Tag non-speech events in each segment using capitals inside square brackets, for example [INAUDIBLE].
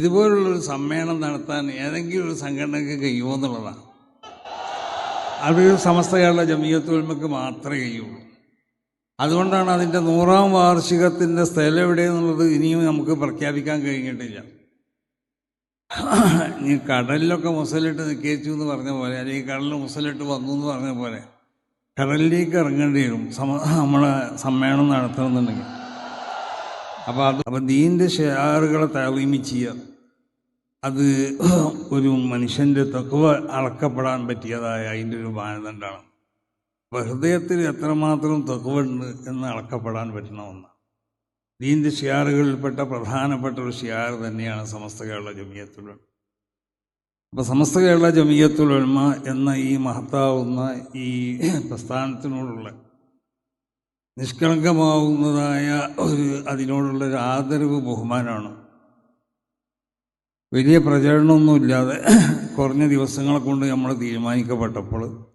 ഇതുപോലുള്ളൊരു സമ്മേളനം നടത്താൻ ഏതെങ്കിലും ഒരു സംഘടനയ്ക്ക് കഴിയുമോ എന്നുള്ളതാണ്. അത് സമസ്ത കേരള ജമീയത്തൊഴിമയ്ക്ക് മാത്രമേ കഴിയുള്ളൂ. അതുകൊണ്ടാണ് അതിന്റെ നൂറാം വാർഷികത്തിന്റെ സ്ഥലം എവിടെയെന്നുള്ളത് ഇനിയും നമുക്ക് പ്രഖ്യാപിക്കാൻ കഴിഞ്ഞിട്ടില്ല. ഈ കടലിലൊക്കെ മുസലിട്ട് നിക്കേച്ചു എന്ന് പറഞ്ഞ പോലെ അല്ലെങ്കിൽ കടലിൽ മുസലിട്ട് വന്നു എന്ന് പറഞ്ഞ പോലെ കടലിലേക്ക് ഇറങ്ങേണ്ടി വരും. സമ നമ്മളെ സമ്മേളനം നടത്തണമെന്നുണ്ടെങ്കിൽ. അപ്പോൾ അത് അപ്പം ദീന്റെ ഷെയറുകളെ താളീമി ചെയ്യുക. അത് ഒരു മനുഷ്യന്റെ തത്വ അളക്കപ്പെടാൻ പറ്റിയതായ അതിന്റെ ഒരു മാനദണ്ഡമാണ് അപ്പോൾ ഹൃദയത്തിൽ എത്രമാത്രം തത്വമുണ്ട് എന്ന് അളക്കപ്പെടാൻ പറ്റുന്ന ഒന്നാണ്. ദീന്റെ ഷിയാറുകളിൽപ്പെട്ട പ്രധാനപ്പെട്ട ഒരു ഷിയാർ തന്നെയാണ് സമസ്ത കേരള ജമിയത്തുള്ള അപ്പോൾ സമസ്ത കേരള ജമിയത്തുൽ ഉൽമ എന്ന ഈ മഹത്താവുന്ന ഈ പ്രസ്ഥാനത്തിനോടുള്ള നിഷ്കളങ്കമാവുന്നതായ ഒരു അതിനോടുള്ള ഒരു ആദരവ് ബഹുമാനമാണ്. വലിയ പ്രചരണമൊന്നുമില്ലാതെ കുറഞ്ഞ ദിവസങ്ങളെ കൊണ്ട് നമ്മൾ തീരുമാനിക്കപ്പെട്ടപ്പോൾ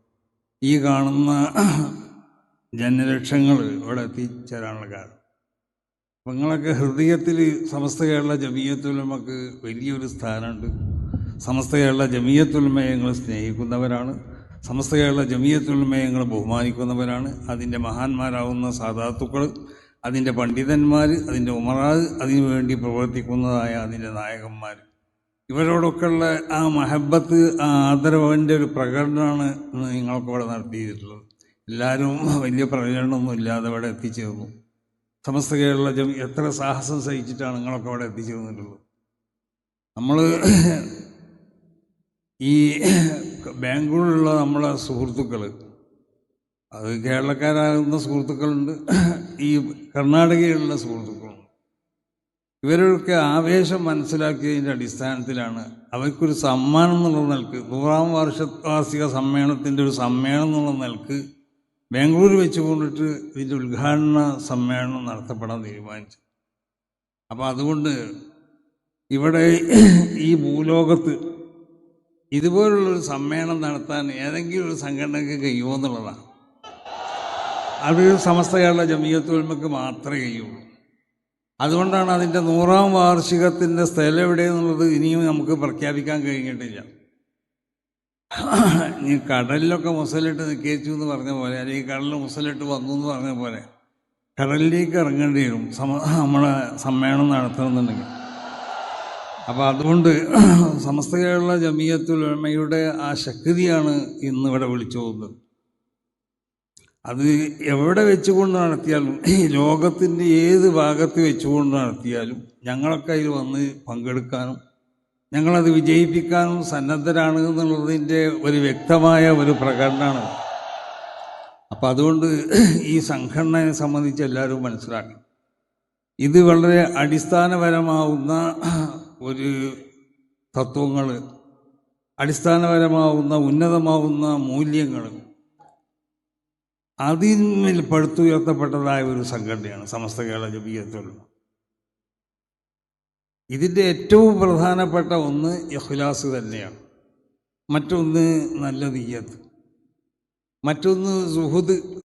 ഈ കാണുന്ന ജനലക്ഷങ്ങൾ ഇവിടെ എത്തിച്ചേരാനുള്ള കാരണം. അപ്പം നിങ്ങളൊക്കെ ഹൃദയത്തിൽ സമസ്ത കേരള ജമീയത്തുലമക്ക് വലിയൊരു സ്ഥാനമുണ്ട്. സമസ്ത കേരള ജമീയത്തുലമയെ ഞങ്ങൾ സ്നേഹിക്കുന്നവരാണ്. സമസ്ത കേരള ജമീയത്തുലമയെ ഞങ്ങൾ ബഹുമാനിക്കുന്നവരാണ്. അതിന്റെ മഹാന്മാരാവുന്ന സാധാത്തുക്കൾ അതിന്റെ പണ്ഡിതന്മാർ അതിന്റെ ഉമറാ അതിനു വേണ്ടി പ്രവർത്തിക്കുന്നതായ അതിന്റെ നായകന്മാർ ഇവരോടൊക്കെയുള്ള ആ മഹബത്ത് ആ ആദരവിന്റെ ഒരു പ്രകടനമാണ് ഇന്ന് നിങ്ങൾക്ക് ഇവിടെ നടത്തിയിട്ടുള്ളത്. എല്ലാവരും വലിയ പ്രകടനമൊന്നും ഇല്ലാതെ ഇവിടെ എത്തിച്ചേർന്നു. സമസ്ത കേരള ജമി എത്ര സാഹസം സഹിച്ചിട്ടാണ് നിങ്ങളൊക്കെ അവിടെ എത്തിച്ചേർന്നിട്ടുള്ളത്? നമ്മൾ ഈ ബാംഗ്ലൂരിലുള്ള നമ്മളെ സുഹൃത്തുക്കൾ അത് കേരളക്കാരാകുന്ന സുഹൃത്തുക്കളുണ്ട് ഈ കർണാടകയിലുള്ള സുഹൃത്തുക്കളുണ്ട്. ഇവരൊക്കെ ആവേശം മനസ്സിലാക്കിയതിന്റെ അടിസ്ഥാനത്തിലാണ് അവർക്കൊരു സമ്മാനം എന്നുള്ള നിലയ്ക്ക് നൂറാം വർഷ വാർഷിക സമ്മേളനത്തിന്റെ ഒരു സമ്മേളനം എന്നുള്ള നിലയ്ക്ക് ബാംഗ്ലൂർ വെച്ച് കൊണ്ടിട്ട് ഇതിന്റെ ഉദ്ഘാടന സമ്മേളനം നടത്തപ്പെടാൻ തീരുമാനിച്ചു. അപ്പോൾ അതുകൊണ്ട് ഇവിടെ ഈ ഭൂലോകത്ത് ഇതുപോലുള്ളൊരു സമ്മേളനം നടത്താൻ ഏതെങ്കിലും ഒരു സംഘടനയ്ക്ക് കഴിയുമോ എന്നുള്ളതാണ്. ഒരു സമസ്ത കേരള ജമീയത്തുൽമക്ക് മാത്രമേ കഴിയുള്ളൂ. അതുകൊണ്ടാണ് അതിന്റെ നൂറാം വാർഷികത്തിന്റെ സ്ഥലം എവിടെ എന്നുള്ളത് ഇനിയും നമുക്ക് പ്രഖ്യാപിക്കാൻ കഴിഞ്ഞിട്ടില്ല. ഈ കടലിലൊക്കെ മുസലിട്ട് നിൽക്കേച്ചു എന്ന് പറഞ്ഞ പോലെ അല്ലെങ്കിൽ കടലിൽ മുസലിട്ട് വന്നു എന്ന് പറഞ്ഞ പോലെ കടലിലേക്ക് ഇറങ്ങേണ്ടി വരും. സമ നമ്മളെ സമ്മേളനം നടത്തണമെന്നുണ്ടെങ്കിൽ. അപ്പോൾ അതുകൊണ്ട് [CLEARS THROAT] സമസ്ത കേരള ജമീയത്തുൽ ഉലമയുടെ ആ ശക്തിയാണ് ഇന്ന് ഇവിടെ വിളിച്ചു പോകുന്നത്. അത് എവിടെ വെച്ചുകൊണ്ട് നടത്തിയാലും ഈ ലോകത്തിന്റെ ഏത് ഭാഗത്ത് വെച്ചുകൊണ്ട് നടത്തിയാലും ഞങ്ങളൊക്കെ അതിൽ വന്ന് പങ്കെടുക്കാനും ഞങ്ങളത് വിജയിപ്പിക്കാനും സന്നദ്ധരാണ് എന്നുള്ളതിന്റെ ഒരു വ്യക്തമായ ഒരു പ്രകടനമാണ്. അപ്പം അതുകൊണ്ട് ഈ സംഘടനയെ സംബന്ധിച്ച് എല്ലാവരും മനസ്സിലാക്കണം. ഇത് വളരെ അടിസ്ഥാനപരമാവുന്ന ഒരു തത്വങ്ങൾ അടിസ്ഥാനപരമാവുന്ന ഉന്നതമാവുന്ന മൂല്യങ്ങൾ. അതിന്മേൽ പടുത്തുയർത്തപ്പെട്ടതായ ഒരു സംഘടനയാണ് സമസ്ത കേരള ജമീയത്തുള്ള ഇതിന്റെ ഏറ്റവും പ്രധാനപ്പെട്ട ഒന്ന് ഇഖ്ലാസ് തന്നെയാണ്. മറ്റൊന്ന് നല്ല നീയത്ത്. മറ്റൊന്ന് സുഹൃദ്